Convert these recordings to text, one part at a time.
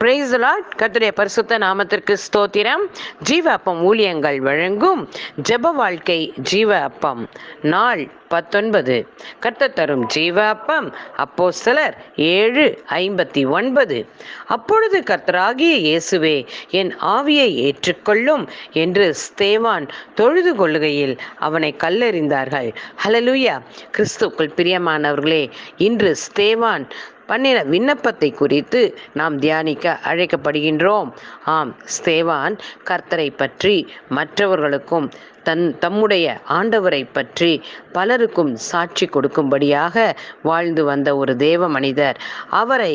Price lot கத்துடைய பரிசுத்த நாமத்திற்கு ஸ்தோத்திரம். ஜீவ அப்பம் ஊழியங்கள் வழங்கும் ஜெப வாழ்க்கை ஜீவ அப்பம் நாள் பத்தொன்பது. கர்த்தர் தரும் ஜீவ அப்பம் அப்போ சிலர் ஏழு ஐம்பத்தி ஒன்பது. அப்பொழுது கர்த்தராகிய இயேசுவே என் ஆவியை ஏற்றுக்கொள்ளும் என்று ஸ்தேவான் தொழுது கொள்ளுகையில் அவனை கல்லெறிந்தார்கள். ஹலலுயா கிறிஸ்துக்குள் பிரியமானவர்களே இன்று ஸ்தேவான் பண்ணின விண்ணப்பத்தை குறித்து நாம் தியானிக்க அழைக்கப்படுகின்றோம். ஆம் ஸ்தேவான் கர்த்தரை பற்றி மற்றவர்களுக்கும் தன் தம்முடைய ஆண்டவரை பற்றி பலருக்கும் சாட்சி கொடுக்கும்படியாக வாழ்ந்து வந்த ஒரு தேவ மனிதர். அவரை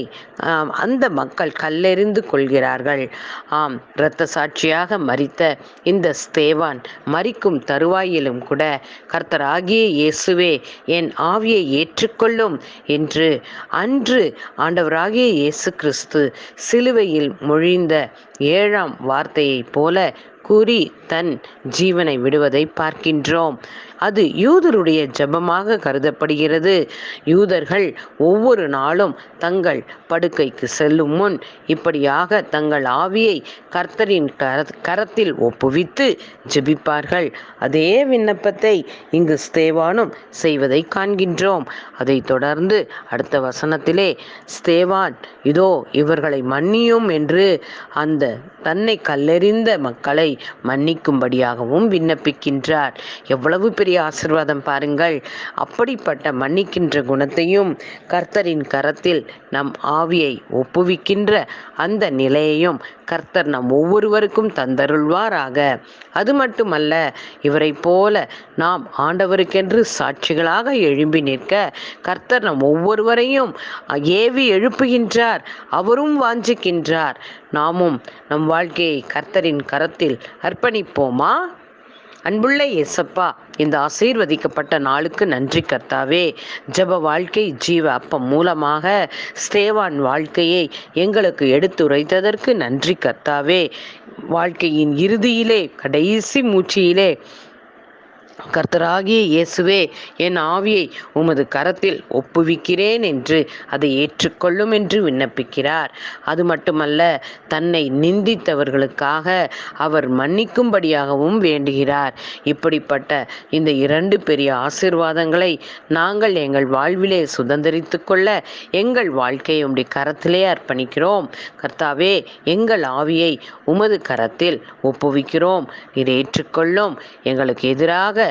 அந்த மக்கள் கல்லெறிந்து கொள்கிறார்கள். ஆம் இரத்த சாட்சியாக மறித்த இந்த ஸ்தேவான் மறிக்கும் தருவாயிலும் கூட கர்த்தராகிய இயேசுவே என் ஆவியை ஏற்றுக்கொள்ளும் என்று அன்று ஆண்டவராகிய இயேசு கிறிஸ்து சிலுவையில் மொழிந்த ஏழாம் வார்த்தையைப் போல கூறி தன் ஜீவனை விடுவதை பார்க்கின்றோம். அது யூதருடைய ஜபமாக கருதப்படுகிறது. யூதர்கள் ஒவ்வொரு நாளும் தங்கள் படுக்கைக்கு செல்லும் முன் இப்படியாக தங்கள் ஆவியை கர்த்தரின் கர கரத்தில் ஒப்புவித்து ஜெபிப்பார்கள். அதே விண்ணப்பத்தை இங்கு ஸ்தேவானும் செய்வதை காண்கின்றோம். அதை தொடர்ந்து அடுத்த வசனத்திலே ஸ்தேவான் இதோ இவர்களை மன்னியும் என்று அந்த தன்னை கல்லெறிந்த மக்களை மன்னிக்கும்படியாகவும் விண்ணப்பிக்கின்றார். எவ்வளவு பெரிய ஆசிர்வாதம் பாருங்கள். அப்படிப்பட்ட மன்னிக்கின்ற குணத்தையும் கர்த்தரின் கரத்தில் நம் ஆவியை ஒப்புவிக்கின்ற அந்த நிலையையும் கர்த்தர் நம் ஒவ்வொருவருக்கும் தந்தருள்வாராக. அது மட்டுமல்ல இவரை போல நாம் ஆண்டவருக்கென்று சாட்சிகளாக எழும்பி நிற்க கர்த்தர் நம் ஒவ்வொருவரையும் ஏவி எழுப்புகின்றார் அவரும் வாஞ்சிக்கின்றார். நாமும் நம் வாழ்க்கையை கர்த்தரின் கரத்தில் அர்ப்பணிப்போமா? அன்புள்ள இயேசப்பா இந்த ஆசீர்வதிக்கப்பட்ட நாளுக்கு நன்றி கர்த்தாவே. ஜப வாழ்க்கை ஜீவ அப்பம் மூலமாக ஸ்தேவான் வாழ்க்கையை எங்களுக்கு எடுத்துரைத்ததற்கு நன்றி கர்த்தாவே. வாழ்க்கையின் இறுதியிலே கடைசி மூச்சியிலே கர்த்தராகிய இயேசுவே என் ஆவியை உமது கரத்தில் ஒப்புவிக்கிறேன் என்று அதை ஏற்றுக்கொள்ளும் என்று விண்ணப்பிக்கிறார். அது மட்டுமல்ல தன்னை நிந்தித்தவர்களுக்காக அவர் மன்னிக்கும்படியாகவும் வேண்டுகிறார். இப்படிப்பட்ட இந்த இரண்டு பெரிய ஆசிர்வாதங்களை நாங்கள் எங்கள் வாழ்விலே சுதந்திரித்து கொள்ள எங்கள் வாழ்க்கையை உடைய கரத்திலே அர்ப்பணிக்கிறோம். கர்த்தாவே எங்கள் ஆவியை உமது கரத்தில் ஒப்புவிக்கிறோம். நீர் ஏற்றுக்கொள்ளும் எங்களுக்கு எதிராக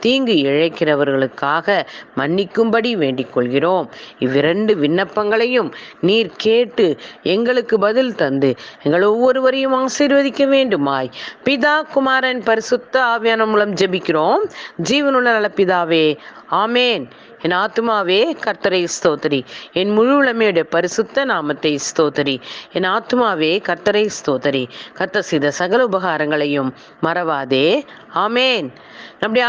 தீங்கு இழைக்கிறவர்களுக்காக மன்னிக்கும்படி வேண்டிக் கொள்கிறோம் இவ்விரண்டு விண்ணப்பங்களையும் நீர் கேட்டு எங்களுக்கு பதில் தந்து எங்கள் ஒவ்வொருவரையும் ஆசீர்வதிக்க வேண்டுமாய். பிதா குமாரன் பரிசுத்த ஆவியான மூலம் ஜெபிக்கிறோம். ஜீவனுள்ள நல பிதாவே ஆமேன். என் ஆத்மாவே கர்த்தரை ஸ்தோத்தரி. என் முழு உளமையுடைய பரிசுத்த நாமத்தை ஸ்தோத்தரி. என் ஆத்மாவே கர்த்தரை ஸ்தோத்தரி. கர்த்த செய்த சகல உபகாரங்களையும் மறவாதே. ஆமேன். நம்முடைய